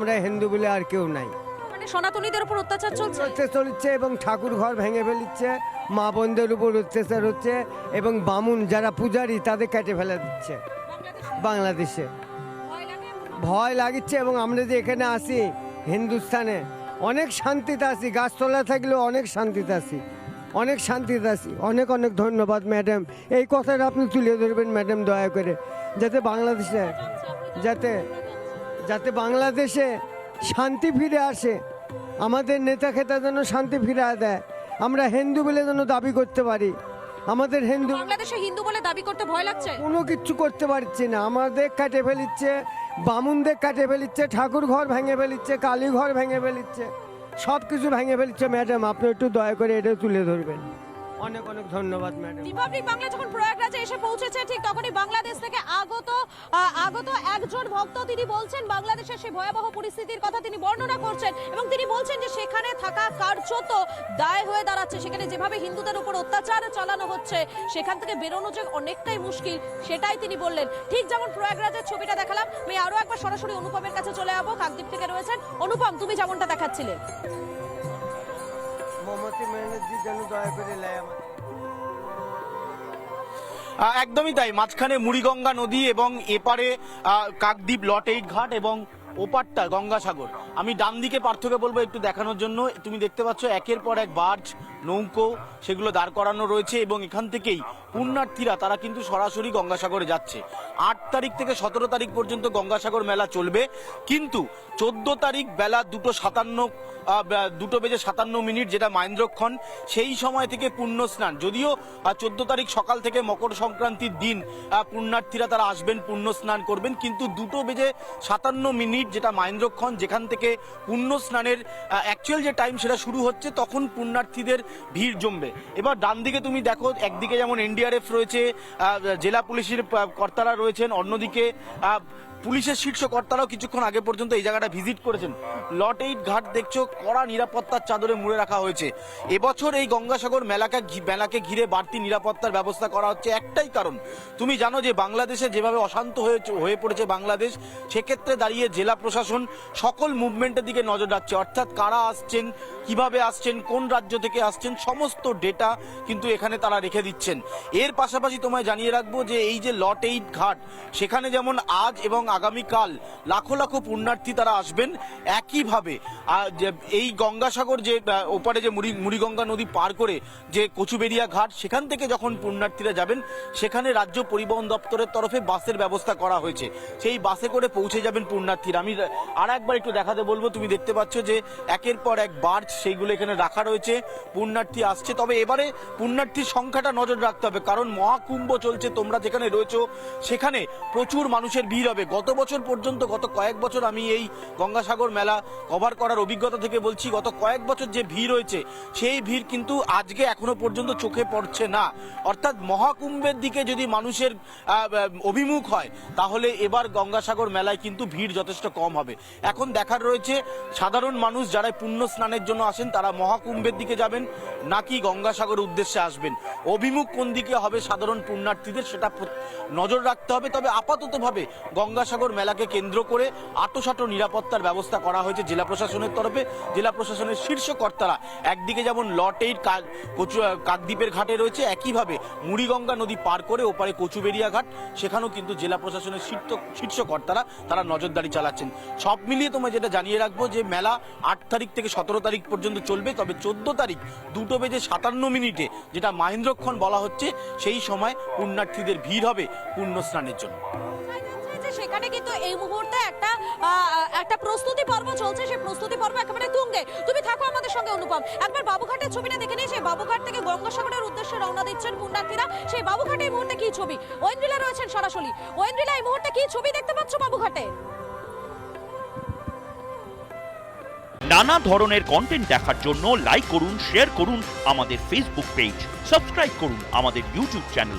আমরা হিন্দু বলে আর কেউ নাই। মানে সনাতনীদের উপর অত্যাচার চলছে? হচ্ছে চলছে এবং ঠাকুর ঘর ভেঙে ফেলিচ্ছে মা বোনদের উপর অত্যাচার হচ্ছে এবং বামুন যারা পূজারি তাদের কেটে ফেলে দিচ্ছে বাংলাদেশে। ভয় লাগিচ্ছে এবং আমরা যে এখানে আসি হিন্দুস্তানে অনেক শান্তিতে আসি গাছতলা থাকলেও অনেক শান্তিতে আসি অনেক শান্তিতে আসি অনেক অনেক ধন্যবাদ ম্যাডাম। এই কথাটা আপনি তুলে ধরবেন ম্যাডাম দয়া করে যাতে বাংলাদেশে যাতে যাতে বাংলাদেশে শান্তি ফিরে আসে। আমাদের নেতা খেতা যেন শান্তি ফিরে দেয়। আমরা হিন্দু বলে যেন দাবি করতে পারি। আমাদের হিন্দু বাংলাদেশে হিন্দু বলে দাবি করতে ভয় লাগছে? কোনো কিছু করতে পারছি না। আমাদের কাটে ফেলিচ্ছে বামুনদের কাটে ফেলিচ্ছে ঠাকুর ঘর ভেঙে ফেলিচ্ছে কালী ঘর ভেঙে ফেলিচ্ছে সব কিছু ভেঙে ফেলিচ্ছে। ম্যাডাম আপনি একটু দয়া করে এটা তুলে ধরবেন। অনেক অনেক ধন্যবাদ ম্যাডাম রিপাবলিক বাংলা যখন প্রয়াগরাজে এসে পৌঁছেছে, ঠিক তখনই বাংলাদেশ থেকে আগত আগত একজন ভক্ত তিনি বলছেন, বাংলাদেশের সেই ভয়াবহ পরিস্থিতির কথা তিনি বর্ণনা করছেন এবং তিনি বলছেন যে সেখানে থাকা কার্যত দায় হয়ে দাঁড়াচ্ছে। সেখানে যেভাবে হিন্দুদের উপর অত্যাচার চালানো হচ্ছে, সেখান থেকে বেরোনো যে অনেকটাই মুশকিল, সেটাই তিনি বললেন। ঠিক যেমন প্রয়াগরাজের ছবিটা দেখালাম, আমি আরও একবার সরাসরি অনুপমের কাছে চলে যাব। কাকদ্বীপ থেকে রয়েছেন অনুপম, তুমি যেমনটা দেখাচ্ছিলে। একদমই তাই। মাঝখানে মুড়িগঙ্গা নদী এবং এপারে কাকদ্বীপ লট এইট ঘাট এবং ওপারটা গঙ্গাসাগর। আমি ডান দিকে পার্থক্য বলব একটু দেখানোর জন্য। তুমি দেখতে পাচ্ছ একের পর এক বার্জ, নৌকো, সেগুলো দাঁড় করানো রয়েছে এবং এখান থেকেই পুণ্যার্থীরা, তারা কিন্তু সরাসরি গঙ্গাসাগরে যাচ্ছে। আট তারিখ থেকে সতেরো তারিখ পর্যন্ত গঙ্গাসাগর মেলা চলবে। কিন্তু চোদ্দ তারিখ বেলা দুটো সাতান্ন দুটো বেজে সাতান্ন মিনিট যেটা মাহেন্দ্রক্ষণ সেই সময় থেকে পুণ্য স্নান। যদিও চোদ্দ তারিখ সকাল থেকে মকর সংক্রান্তির দিন পুণ্যার্থীরা তারা আসবেন, পুণ্য স্নান করবেন। কিন্তু দুটো বেজে সাতান্ন মিনিট যেটা মাহেন্দ্রক্ষণ যেখান থেকে পুণ্য স্নানের অ্যাকচুয়াল যে টাইম সেটা শুরু হচ্ছে, তখন পুণ্যার্থীদের ভিড় জমবে। এবার ডান দিকে তুমি দেখো, একদিকে যেমন এনডিআরএফ রয়েছে জেলা পুলিশের কর্তারা রয়েছেন, অন্যদিকে পুলিশের শীর্ষ কর্তারাও কিছুক্ষণ আগে পর্যন্ত এই জায়গাটা ভিজিট করেছেন। লট এইট ঘাট দেখছ, কড়া নিরাপত্তার চাদরে মুড়ে রাখা হয়েছে। এবছর এই গঙ্গাসাগর মেলাকে মেলাকে ঘিরে বাড়তি নিরাপত্তার ব্যবস্থা করা হচ্ছে একটাই কারণ। তুমি জানো যে বাংলাদেশে যেভাবে অশান্ত হয়ে হয়ে পড়েছে বাংলাদেশ, সেক্ষেত্রে দাঁড়িয়ে জেলা প্রশাসন সকল মুভমেন্টের দিকে নজর রাখছে। অর্থাৎ কারা আসছেন, কীভাবে আসছেন, কোন রাজ্য থেকে আসছেন, সমস্ত ডেটা কিন্তু এখানে তারা রেখে দিচ্ছেন। এর পাশাপাশি তোমায় জানিয়ে রাখব যে এই যে লট এইট ঘাট সেখানে যেমন আজ এবং আগামীকাল লাখো লাখো পুণ্যার্থী তারা আসবেন একইভাবে। এই গঙ্গাসাগর যে ওপারে যে মুড়ি, মুড়িগঙ্গা নদী পার করে যে কচুবেরিয়া ঘাট, সেখান থেকে যখন পুণ্যার্থীরা যাবেন, সেখানে রাজ্য পরিবহন দপ্তরের তরফে বাসের ব্যবস্থা করা হয়েছে। সেই বাসে করে পৌঁছে যাবেন পুণ্যার্থীরা। আমি আর একবার একটু দেখাতে বলব, তুমি দেখতে পাচ্ছ যে একের পর এক বার্চ সেইগুলো এখানে রাখা রয়েছে। পুণ্যার্থী আসছে। তবে এবারে পুণ্যার্থীর সংখ্যাটা নজর রাখতে হবে, কারণ মহাকুম্ভ চলছে, তোমরা যেখানে রয়েছো, সেখানে প্রচুর মানুষের ভিড় হবে। গত বছর পর্যন্ত, গত কয়েক বছর আমি এই গঙ্গাসাগর মেলা কভার করার অভিজ্ঞতা থেকে বলছি, গত কয়েক বছর যে ভিড় হয়েছে, সেই ভিড় কিন্তু আজকে এখনও পর্যন্ত চোখে পড়ছে না। অর্থাৎ মহাকুম্ভের দিকে যদি মানুষের অভিমুখ হয়, তাহলে এবার গঙ্গাসাগর মেলায় কিন্তু ভিড় যথেষ্ট কম হবে। এখন দেখার রয়েছে, সাধারণ মানুষ যারা পুণ্য স্নানের জন্য আসেন, তারা মহাকুম্ভের দিকে যাবেন, নাকি গঙ্গাসাগর উদ্দেশ্যে আসবেন। অভিমুখ কোন দিকে হবে সাধারণ পুণ্যার্থীদের, সেটা নজর রাখতে হবে। তবে আপাততভাবে গঙ্গাসাগর মেলাকে কেন্দ্র করে আটোসাটো নিরাপত্তার ব্যবস্থা করা হয়েছে জেলা প্রশাসনের তরফে। জেলা প্রশাসনের শীর্ষ কর্তারা একদিকে যেমন লট এইট কচু- কাকদ্বীপের ঘাটে রয়েছে, একইভাবে মুড়িগঙ্গা নদী পার করে ওপারে কচুবেরিয়া ঘাট, সেখানেও কিন্তু জেলা প্রশাসনের শীর্ষ কর্তারা তারা নজরদারি চালাচ্ছেন। সব মিলিয়ে তোমায় যেটা জানিয়ে রাখব যে, মেলা আট তারিখ থেকে সতেরো তারিখ পর্যন্ত চলবে, তবে চোদ্দ তারিখ দুটো বেজে সাতান্ন মিনিটে যেটা মাহেন্দ্রক্ষণ বলা হচ্ছে, সেই সময় পুণ্যার্থীদের ভিড় হবে পুণ্য স্নানের জন্য। সেখানে কিন্তু এই মুহূর্তে একটা একটা প্রস্তুতি পর্ব চলছে। সেই প্রস্তুতি পর্ব একেবারে তুঙ্গে। তুমি থাকো আমাদের সঙ্গে, অনুপম। একবার বাবুঘাটের ছবিটা দেখে নিই। সেই বাবুঘাট থেকে গঙ্গাসাগরের উদ্দেশ্যে রওনা দিচ্ছেন পুণ্যার্থীরা। সেই বাবুঘাটে এই মুহূর্তে কি ছবি? ঐন্দ্রিলা রয়েছেন সরাসরি। ঐন্দ্রিলা, এই মুহূর্তে কি ছবি দেখতে পাচ্ছ বাবুঘাটে? নানা ধরনের কন্টেন্ট দেখার জন্য লাইক করুন শেয়ার করুন আমাদের ফেসবুক পেজ সাবস্ক্রাইব করুন আমাদের ইউটিউব চ্যানেল